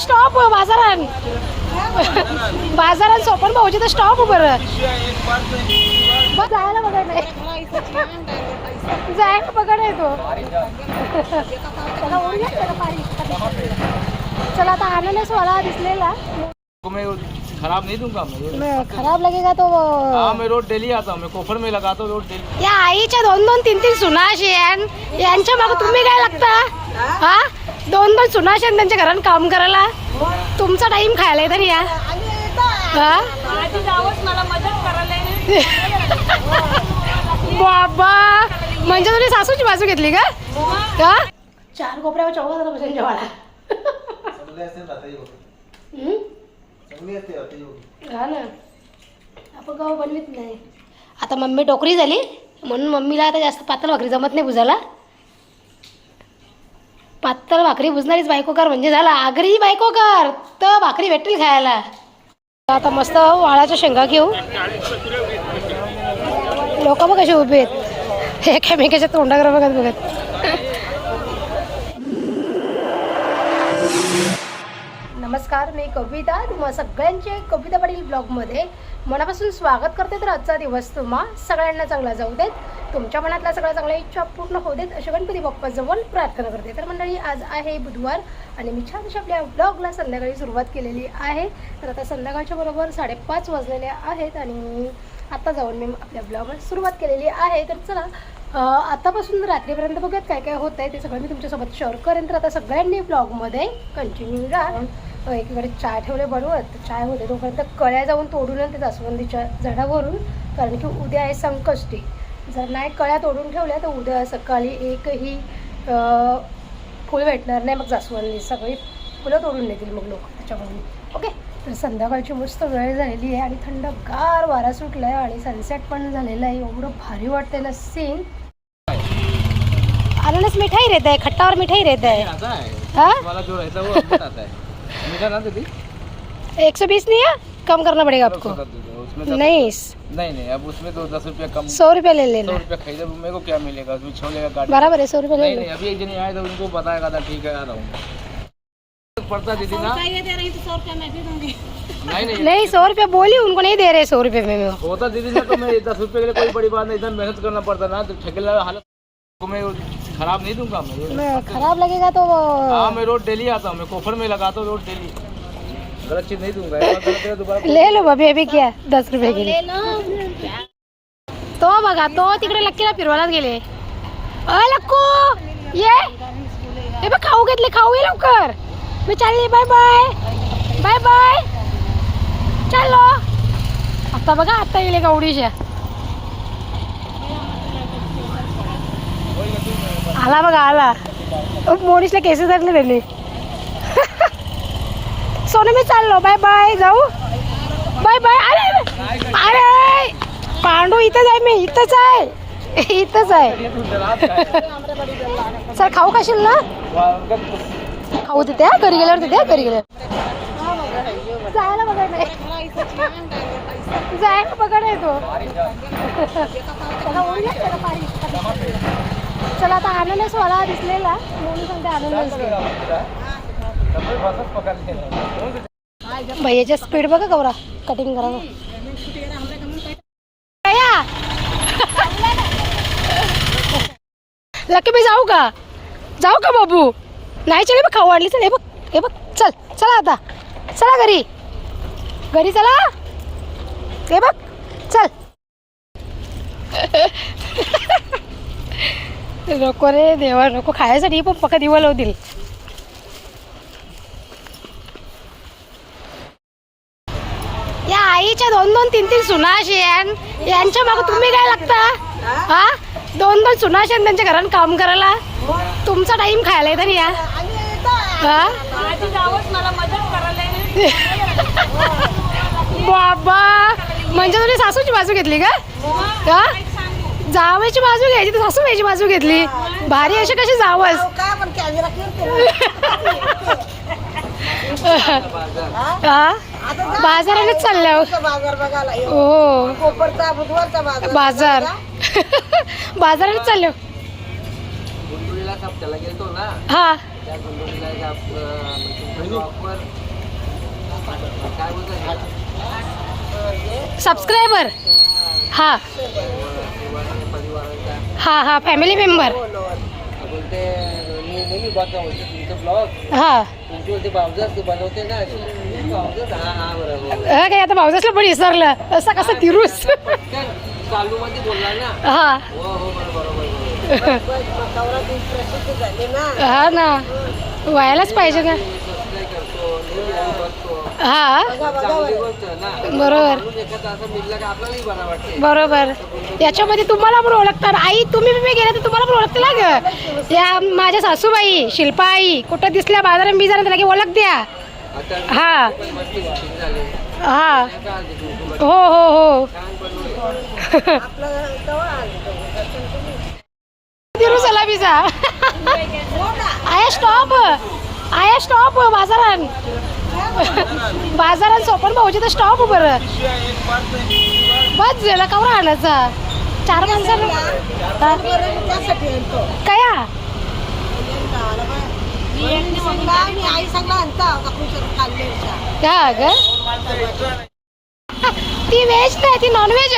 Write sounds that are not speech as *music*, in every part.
Stop बाजारान. बाजारात सोपन भाऊची तर स्टॉप बरं. बघ जायला बघायला नाही. जायला ओढूया त्याला पाणी. चला आता अननस वाला दिसलेला. खराब नहीं दूंगा मैं खराब लगेगा तो हाँ मैं रोड डेली आता हूँ मैं कोफर में लगाता हूँ रोड डेली या आईच्या दोन दोन तीन तीन सुनाशी यान यांच्या मागे तुम्ही काय लागता? हा? दोन दोन सुनाशी आणि त्यांच्या घरात काम करायला? तुमचा टाइम खायला तरी या. हा? बाबा म्हणजे तुम्ही सासूची बाजू घेतली का? का चार कोपऱ्यावर चौघा जण बसून जेवायला? हा ना. आपण गाव बनवीत नाही. आता मम्मी डोकरी झाली म्हणून मम्मीला आता जास्त पातळ भाकरी जमत नाही बुजाला पातळ भाकरी बुजणारीच बायकोकार म्हणजे झाला आगरी बायकोकार. तर भाकरी भेटेल खायला. आता मस्त वाळाच्या शेंगा घेऊ. लोक मग कसे उभे आहेत. हे तोंडाकडे बघत बघत. नमस्कार मी कविता. तुम्हा सगळ्यांचे कविता पाटील ब्लॉगमध्ये मनापासून स्वागत करते तर आजचा दिवस तुम्हा सगळ्यांना चांगला जाऊ देत. तुमच्या मनातल्या सगळ्या चांगल्या इच्छा पूर्ण होऊ देत. अशा गणपती बाप्पाजवळ प्रार्थना करते. तर मंडळी आज आहे बुधवार आणि मी छान अशा आपल्या ब्लॉगला संध्याकाळी सुरुवात केलेली आहे. तर आता संध्याकाळच्या बरोबर साडेपाच वाजलेले आहेत आणि आता जाऊन मी आपल्या ब्लॉगला सुरुवात केलेली आहे. तर चला आतापासून रात्रीपर्यंत बघूयात काय काय होत आहे ते सगळं मी तुमच्यासोबत शेअर करेन. तर आता सगळ्यांनी ब्लॉगमध्ये कंटिन्यू राहा. एकीकडे चाय ठेवले बनवत चाय होते. तोपर्यंत कळ्या जाऊन तोडून आणते जास्वंदीच्या झाडावरून कारण की उद्या आहे संकष्टी. जर नाही कळ्या तोडून ठेवल्या तर उद्या सकाळी एकही फुल भेटणार नाही मग जास्वंदी. सगळी फुलं तोडून नेतील मग लोक त्याच्याकडून ओके? तर संध्याकाळची मस्त वेळ झालेली आहे आणि थंडगार वारा सुटला आहे आणि सनसेट पण झालेला आहे. एवढं भारी वाटतंय ना सीन अननस मिठाई रहता है खट्टा और मिठाई रहता है? आता है मीठा ना दीदी। एक सौ बीस नहीं है? कम करना पड़ेगा आपको। नहीं। नहीं नहीं अब उसमें तो दस रुपया कम सौ रुपया ले लेना। सौ रुपया खरीदे मेरे को क्या मिलेगा? उसमें छोलेगा गाड़ी। बराबर है सौ रुपया ले नहीं अभी एक जने आए तो उनको बताएगा था ठीक है आ रहा हूँ। पड़ता दीदी ना। नहीं नहीं। नहीं सौ रुपया बोली उनको नहीं दे रहे सौ रुपये में मैं होता दीदी ना तो मैं दस रुपये के लिए कोई बड़ी बात नहीं इतना मेहनत करना पड़ता ना तो ठेकेदार हालत मैं खराब नहीं दूँगा मैं मैं खराब लगेगा तो हाँ मैं रोड डेली आता हूँ मैं कोफर में लगाता हूँ रोड डेली। गलत चीज़ नहीं दूँगा ले लो भाभी अभी क्या दस रुपये के लिए। तो बघा तो तिकडे लक्कीला फिरवायला गेले. अ लक्कू! ये? हे बघ खाऊ घेतले खाऊ ये लवकर. मी चालली बाय बाय बाय बाय चाललो. आता बघा आता गेले गवडीच्या आला बघा आला. मोनिशला केसेस धरले त्यांनी. सोनू मी चाललो. बाय बाय जाऊ. बाय बाय अरे अरे पांडू इथंच आहे मी इथंच आहे. इथंच आहे. सर खाऊ खाशील ना खाऊ तिथे घरी गेल्यावर तिथे घरी गेल्यावर. जायला बघा नाही जायला बघा नाही तो. चला आता अननस वाला दिसलेला. म्हणून सांगते घे. भैयाच्या स्पीड बघा गौरा कटिंग करा लकी मी जाऊ का? जाऊ का बाबू? नाही चले बघ खाऊ वाढली चल हे बघ हे बघ चल चला आता. चला घरी. घरी चला. हे बघ चल. *laughs* नको रे देवा नको. खायसाठी पण पक्का दिवा लावतील. या आईच्या दोन दोन तीन तीन सुनाशेन यान यांच्या मग तुम्ही काय लागता? हा? दोन दोन सुनाशेन आणि त्यांच्या घरात काम करायला? तुमचा टाइम खायला तरी या. हा? बाबा म्हणजे तुम्ही सासूची बाजू घेतली का? जावायची बाजू घ्यायची तर सासूबाईची बाजू घेतली. भारी अशी कशी जावस. काय पण कॅमेरा फिरते *laughs* हा? बाजारानेच चालल्या हो. बाजार. हो. कोपरचा बुधवारचा बाजार. बाजार. *laughs* बाजारानेच चाललो हा. काय बोलतात सबस्क्रायबर हा. हा हा फॅमिली मेंबर हा. काय आता भाऊजासला पण विसरलं. असं कसं तिरूस. हा. *laughs* हा ना. व्हायलाच पाहिजे ना. बरं बरोबर. बरोबर. याच्यामध्ये तुम्हाला पण ओळखतात. आई तुम्ही मी गेले तर तुम्हाला पण ओळखते ना ग. या माझ्या सासूबाई शिल्पा आई कुठं दिसल्या बाजारात मी जाणार त्याला ओळख द्या. हा. हा. हो हो हो. चला बिजा आय आया स्टॉप आया स्टॉप बाजारात. बाजारात सोपन भाऊची तर स्टॉप बरं बस झाला कवर आणायचा. चार माणसानं कया? का ग. ती व्हेज नाही ती नॉन व्हेज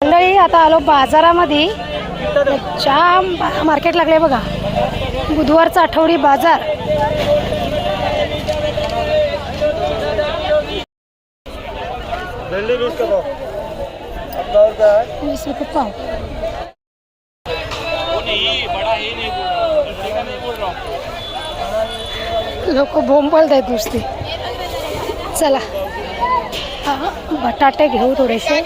मंडळी आता आलो बाजारामध्ये. जाम मार्केट लागले बघा. बुधवारचा आठवडी बाजार. वीस रुपये पाव लोक बोंबलत आहेत नुसते. चला. हा, बटाटे घेऊ थोडेसे.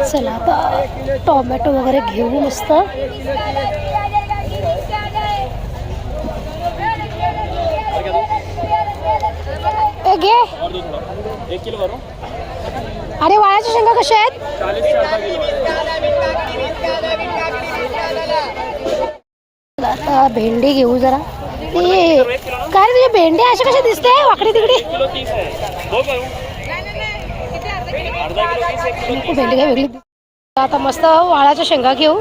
चला आता टोमॅटो वगैरे घेऊ मस्त. घे. अरे वाळ्याच्या शेंगा कशा आहेत? आता भेंडी घेऊ जरा. ते काय तुझ्या भेंडी अशा कशा दिसते? वाकडी तिकडे. नको भेंडी काय वेगळी. आता मस्त वाळाच्या शेंगा घेऊ.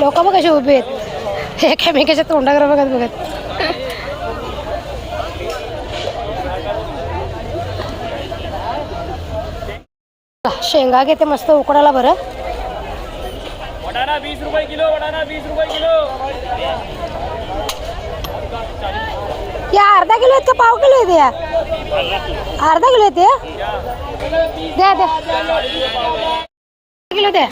लोक बघ कसे उभे आहेत. हे केमिकेच्या तोंडाकडे बघत बघत. शेंगा घेते मस्त उकडाला बरं. वटाणा वीस रुपये किलो वटाणा वीस रुपये किलो. या अर्धा किलो आहेत का? पाव किलो आहेत या. अर्धा किलो आहेत या? द्या द्या. किलो द्या.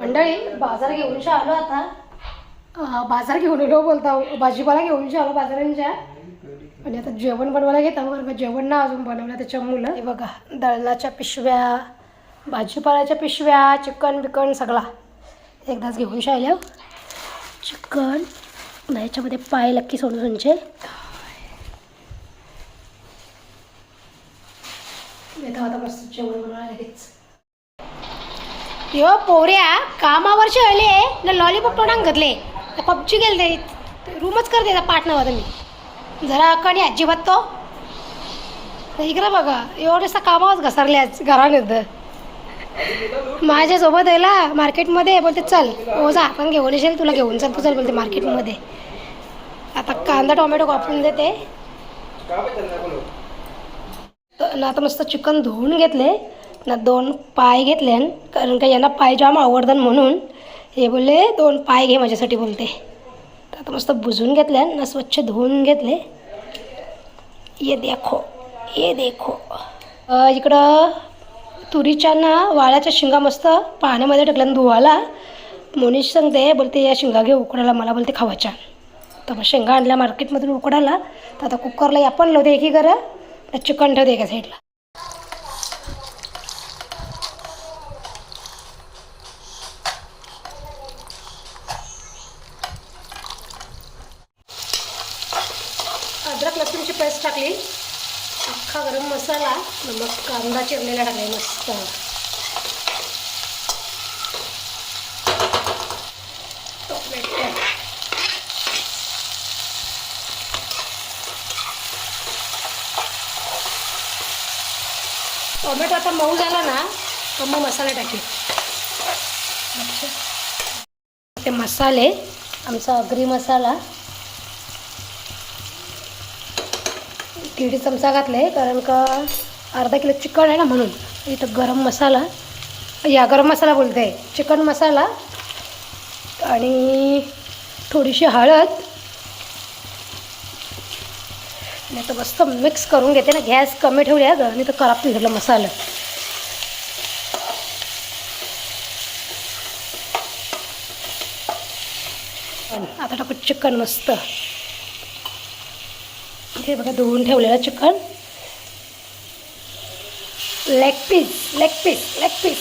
मंडळी बाजार घेऊन आलो आता. अं, बाजार घेऊन आलो बोलता. भाजीपाला घेऊन आलो बाजारांच्या. आणि आता जेवण बनवायला घेता बरं का? जेवण ना अजून बनवलं त्याच्यामुळं हे बघा दळणाच्या पिशव्या भाजीपाल्याच्या पिशव्या चिकन बिकन सगळा. एकदाच घेऊन शाळल्या चिकन नाही याच्यामध्ये पाय लक्की सोडूनचे लगेच यो पोऱ्या कामावरचे आले ना लॉलीपॉप तोंडात घातले. पबजी गेले रूमच करते पाठ नव्हा तुम्ही. जरा कणी अजिबात तो. इकडं बघा एवढंसं कामावरच घसरले आज घरानं माझ्यासोबत आहे ना मार्केटमध्ये बोलते चल हो जा आपण घेऊन येशील तुला घेऊन चल तू चल बोलते मार्केटमध्ये आता कांदा टोमॅटो कापून देते. ना आता मस्त चिकन धुवून घेतले ना दोन पाय घेतले कारण का यांना पाय जाम आवडतात म्हणून. हे बोलले दोन पाय घे माझ्यासाठी बोलते. तर आता मस्त बुजून घेतले ना स्वच्छ धुवून घेतले. ये देखो ये देखो. इकडं तुरीच्या ना वाळ्याच्या शिंगा मस्त पाण्यामध्ये टाकल्यानं धुवायला. मोनीश सांगते बोलते या शिंगा घे उकडायला मला बोलते खावाच्या. तर मग शेंगा आणल्या मार्केटमधून उकडायला. तर आता कुकरला आपण लावते एकी करा चिकन ठेवते एका साईडला अद्रक लसूणची पेस्ट टाकली. अख्खा गरम मसाला. मग कांदा चिरलेला टाकला मस्त टोमॅटो टोमॅटो आता मऊ झाला ना तर मग मसाले टाकेल. ते मसाले आमचा अग्री मसाला. दीड चमचा घातले कारण का अर्धा किलो चिकन आहे ना म्हणून. इथं गरम मसाला. या गरम मसाला बोलते चिकन मसाला आणि थोडीशी हळद. तर मस्त मिक्स करून घेते ना. गॅस कमी ठेवूया ग नाही तर खराब झालं मसाला. आता टाकू चिकन मस्त. हे बघा धुवून ठेवलेलं chicken. Leg piece leg piece leg piece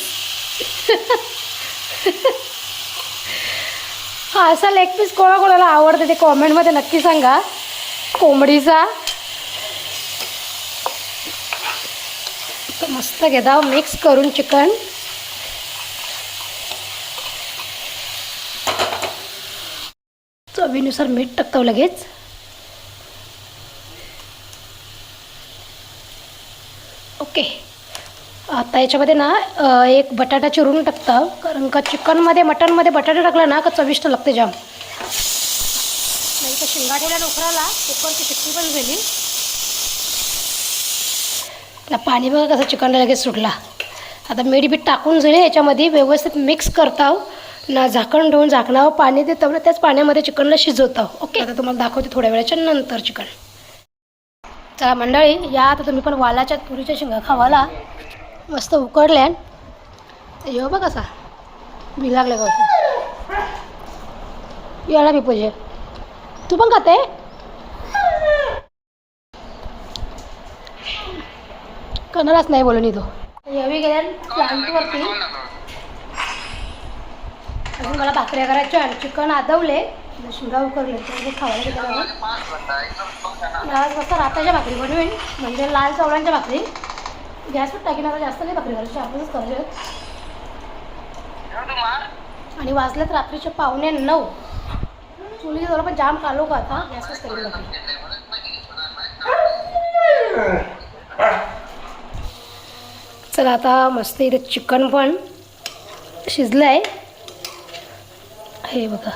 हा असा लेग पीस कोणाकोणाला आवडते ते कॉमेंटमध्ये नक्की सांगा. कोंबडीचा. मस्त मस्त घेता मिक्स करून चिकन. चवीनुसार मीठ टाकतो लगेच. ओके. आता याच्यामध्ये ना एक बटाटा चिरून टाकतं. कारण का चिकनमध्ये मटनमध्ये बटाटा टाकला ना का चविष्ट लागते जाम. नाही तर शिंगा ठेवल्या नोकराला कुकरची शिट्टी पण झाली ना पाणी बघा कसं चिकनला लगेच सुटला. आता मीठ बीठ टाकून झाले याच्यामध्ये व्यवस्थित मिक्स करताव ना झाकण ठेवून झाकणावं पाणी देतो ना त्याच पाण्यामध्ये चिकनला शिजवतं ओके आता तुम्हाला दाखवते थोड्या वेळाच्या नंतर चिकन चला मंडळी या आता तुम्ही पण वालाच्या तुरीच्या शेंगा खावाला मस्त उकडल्या. येऊ बघ कसा बी लागले का याला मी पूजे तू पण खाते? कणारच नाही बोलून येतो. यावी गेल्या प्लांटवरती अजून मला भाकऱ्या करायच्या आणि चिकन आदवले. शिरा उकरले तर खावायला घेतलं आज मस्त राताच्या भाकरी बनवेन. म्हणजे लाल चवळांच्या भाकरी. गॅसवर टाकीन आता जास्त नाही भाकरी करायची. आपणच करायचे आणि वाजलेत रात्रीचे पावणे नऊ. चुली जरा पण जाम कालो का आता? गॅसच करेल भाकरी चला आता मस्त इथे चिकन पण शिजलं आहे हे बघा.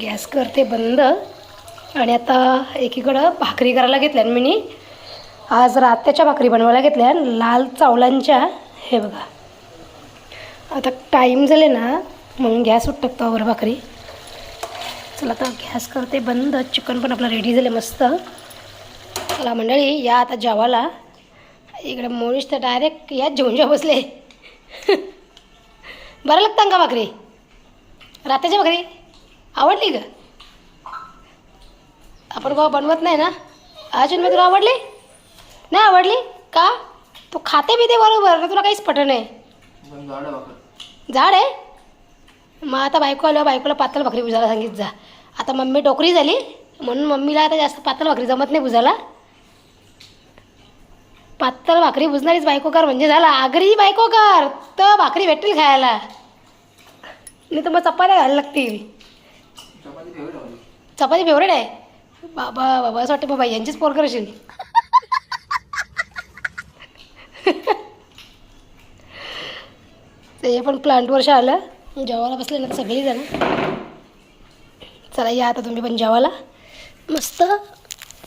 गॅस करते बंद. आणि आता एकीकडं भाकरी करायला घेतल्या मी आज रात्याच्या भाकरी बनवायला घेतल्या लाल चावलांच्या. हे बघा. आता टाईम झाले ना म्हणून गॅस टाकतो पावर भाकरी. चला आता गॅस करते बंद. चिकन पण आपलं रेडी झाले मस्त. चला मंडळी या आता जेवाला इकडे मोनीश तर डायरेक्ट याच जेव्हा बसले. बरं लागतं का भाकरी? रात्याच्या भाकरी? आवडली का? आपण बाबा बनवत नाही ना? अजून मी तुला आवडली? नाही आवडली? का? तू खाते बी ते बरोबर ना तुला काहीच पट नाही. झाड आहे मग आता बायको आलं बायकोला पातळ भाकरी बुजायला सांगित जा. आता मम्मी डोकरी झाली म्हणून मम्मीला आता जास्त पातळ भाकरी जमत नाही बुजायला. पातळ भाकरी बुजणारीच बायको कर म्हणजे झाला. आगरी बायको कर. तर भाकरी भेटेल खायला. नाही तर मग चपात्या घालायला लागतील. चपाती फेवरेट आहे बाबा बाबा असं वाटतं बाबा यांचीच पोर करशील ते पण प्लांट वर्ष आलं. जेवायला बसले ना सगळी जण चला या आता तुम्ही पण जेवायला. मस्त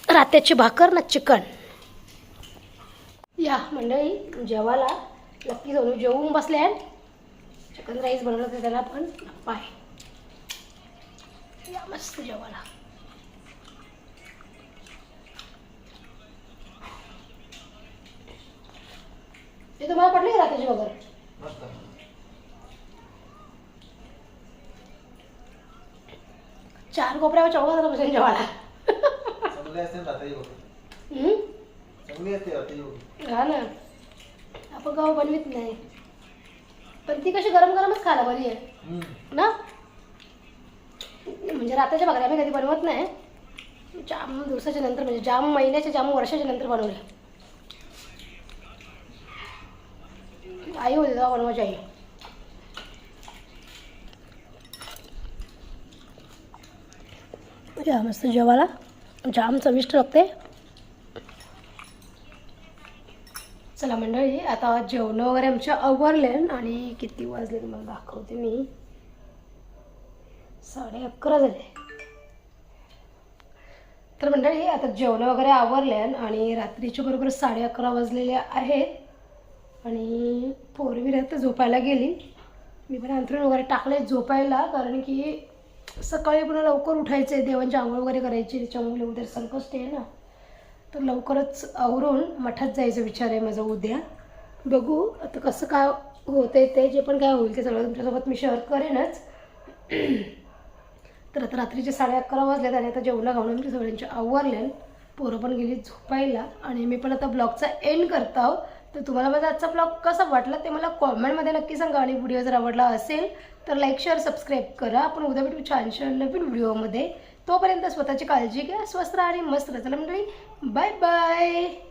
रात्याची भाकर ना चिकन. या मंडळी जेवायला. नक्की जाऊन जेवून बसले चिकन राईस बनवलं होतं त्याला पण. पाय या मस्त जेवायला. ते तुम्हाला पडली का रात्रीची वगैरे? चार कोपऱ्यावर चौघा झाला बसेल जेवायला. हा ना. आपण गाव बनवीत नाही. पण ती कशी गरम गरमच खायला बरी आहे. ना? म्हणजे रात्रीच्या भाकरी आम्ही कधी बनवत नाही. जाम दिवसाच्या नंतर म्हणजे जाम महिन्याच्या जाम वर्षाच्या नंतर बनवले. आई होती तेव्हा बनवायची आई. या मस्त जेवायला. जाम चविष्ट लागते. चला मंडळी आता जेवणं वगैरे आमच्या आवरले आणि किती वाजले तुम्हाला दाखवते मी. साडे अकरा झाले. तर मंडळी आता जेवणं वगैरे आवरले आणि रात्रीच्या बरोबर साडे अकरा वाजलेले आहेत. आणि पोरवी राहतं झोपायला गेली. मी पण अंथरूण वगैरे टाकले झोपायला कारण की सकाळी पुन्हा लवकर उठायचं आहे देवांची आंघोळ वगैरे करायची त्याच्यामुळे उद्या संकष्ट आहे ना. तर लवकरच आवरून मठात जायचा विचार आहे माझा उद्या. बघू आता कसं काय होतंय ते जे पण काय होईल ते सगळं तुमच्यासोबत मी शेअर करेनच. तर आता रात्रीचे साडे अकरा वाजल्यात आणि आता जेवणं घालून आमच्या सगळ्यांचे आवरले पोरं पण गेली झोपायला आणि मी पण आता ब्लॉगचा एंड करत आहो. तर तुम्हाला माझा आजचा ब्लॉग कसा वाटला ते मला कॉमेंटमध्ये नक्की सांगा आणि व्हिडिओ जर आवडला असेल तर लाईक शेअर सबस्क्राईब करा. आपण उद्या भेटू छान छान नवीन व्हिडिओमध्ये तोपर्यंत स्वतःची काळजी घ्या स्वस्त आणि मस्त राहा. चला मंडळी बाय बाय